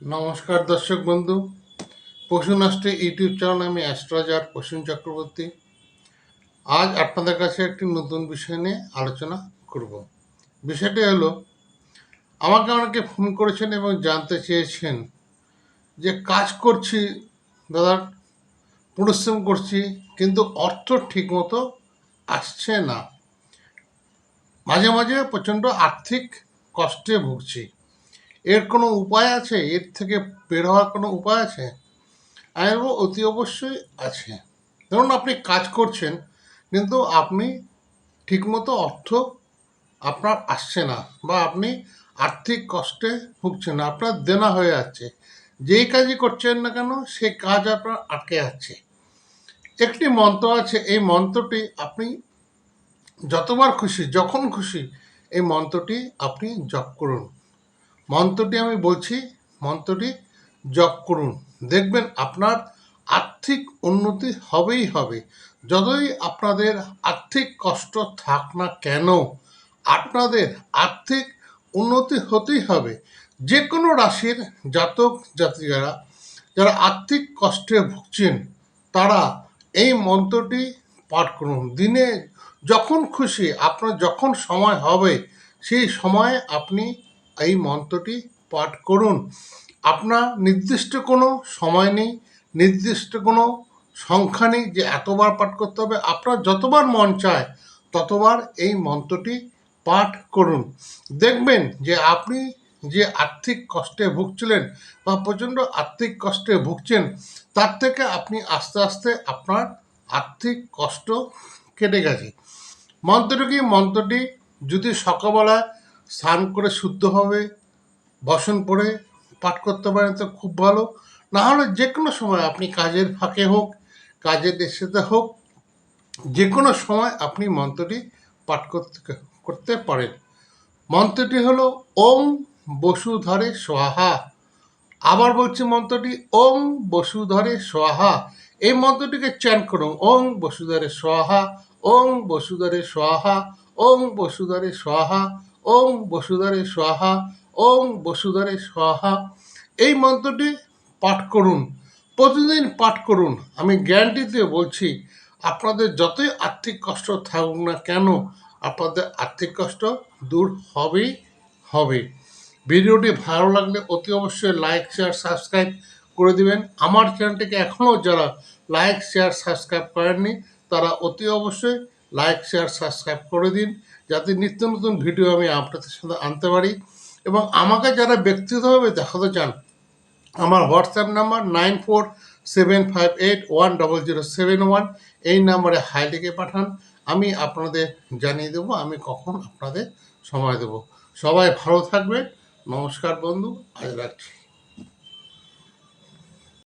নমস্কার দর্শক বন্ধু। পশু নষ্টের ইউটিউব চ্যানেল আমি অ্যাস্ট্রোলজার পশুন চক্রবর্তী। আজ আপনাদের কাছে একটি নতুন বিষয় নিয়ে আলোচনা করব। বিষয়টি হলো, আমাকে অনেকে ফোন করেছেন এবং জানতে চেয়েছেন যে কাজ করছি, দাদা, পরিশ্রম করছি, কিন্তু অর্থ ঠিকমতো আসছে না। মাঝে মাঝে প্রচণ্ড আর্থিক কষ্টে ভুগছি। এর কোনো উপায় আছে? এর থেকে বের হওয়ার কোনো উপায় আছে? আমি বলব অতি অবশ্যই আছে। ধরুন আপনি কাজ করছেন, কিন্তু আপনি ঠিকমতো অর্থ আপনার আসছে না বা আপনি আর্থিক কষ্টে ভুগছেন না, আপনার দেনা হয়ে যাচ্ছে। যেই কাজই করছেন না কেন, সেই কাজ আপনার আটকে যাচ্ছে। একটি মন্ত্র আছে, এই মন্ত্রটি আপনি যতবার খুশি, যখন খুশি, এই মন্ত্রটি আপনি জপ করুন। মন্ত্রটি আমি বলছি, মন্ত্রটি জপ করুন। দেখবেন আপনার আর্থিক উন্নতি হবেই হবে। যতই আপনাদের আর্থিক কষ্ট থাক না কেন, আপনাদের আর্থিক উন্নতি হতেই হবে। যে কোনো রাশির জাতক জাতিকারা যারা আর্থিক কষ্টে ভুগছেন, তারা এই মন্ত্রটি পাঠ করুন। দিনে যখন খুশি, আপনার যখন সময় হবে, সেই সময়ে আপনি এই মন্ত্রটি পাঠ করুন। আপনার নির্দিষ্ট কোনো সময় নেই, নির্দিষ্ট কোনো সংখ্যা নেই যে এতবার পাঠ করতে হবে। আপনার যতবার মন চায়, ততবার এই মন্ত্রটি পাঠ করুন। দেখবেন যে আপনি যে আর্থিক কষ্টে ভুগছিলেন বা প্রচণ্ড আর্থিক কষ্টে ভুগছেন, তার থেকে আপনি আস্তে আস্তে আপনার আর্থিক কষ্ট কেটে গেছে। মন্ত্রটি মন্ত্রটি যদি সকালবেলা স্নান করে শুদ্ধভাবে বসন পড়ে পাঠ করতে পারেন তো খুব ভালো। না হলে যে কোনো সময় আপনি কাজের ফাঁকে হোক, কাজের দেশেতে হোক যে কোনো সময় আপনি মন্ত্রটি পাঠ করতে করতে পারেন। মন্ত্রটি হলো ওম বসুধরে সোহা আবার বলছি মন্ত্রটি, ওম বসুধরে সোহা এই মন্ত্রটিকে চ্যান করুন, ওম বসুধরে সোহা ওম বসুধরে সোহা ওম বসুধরে সোহা ওম বসুধরে সোহা ওম বসুধরে সোহা এই মন্ত্রটি পাঠ করুন, প্রতিদিন পাঠ করুন। আমি গ্যারান্টি দিয়ে বলছি, আপনাদের যতই আর্থিক কষ্ট থাকুক না কেন, আপনাদের আর্থিক কষ্ট দূর হবেই হবে। ভিডিওটি ভালো লাগলে অতি অবশ্যই লাইক শেয়ার সাবস্ক্রাইব করে দিবেন। আমার চ্যানেলটিকে এখনও যারা লাইক শেয়ার সাবস্ক্রাইব করেননি, তারা অতি অবশ্যই লাইক শেয়ার সাবস্ক্রাইব করে দিন, যাতে নিত্য নতুন ভিডিও আমি আপনাদের সাথে আনতে পারি। এবং আমাকে যারা ব্যক্তিগতভাবে দেখাতে চান, আমার WhatsApp number nine four seven five eight one double zero seven one এই নাম্বারে হাই লিখে পাঠান। আমি আপনাদের জানিয়ে দেবো, আমি কখন আপনাদের সময় দেবো। সবাই ভালো থাকবেন। নমস্কার বন্ধু, আজ রাখছি।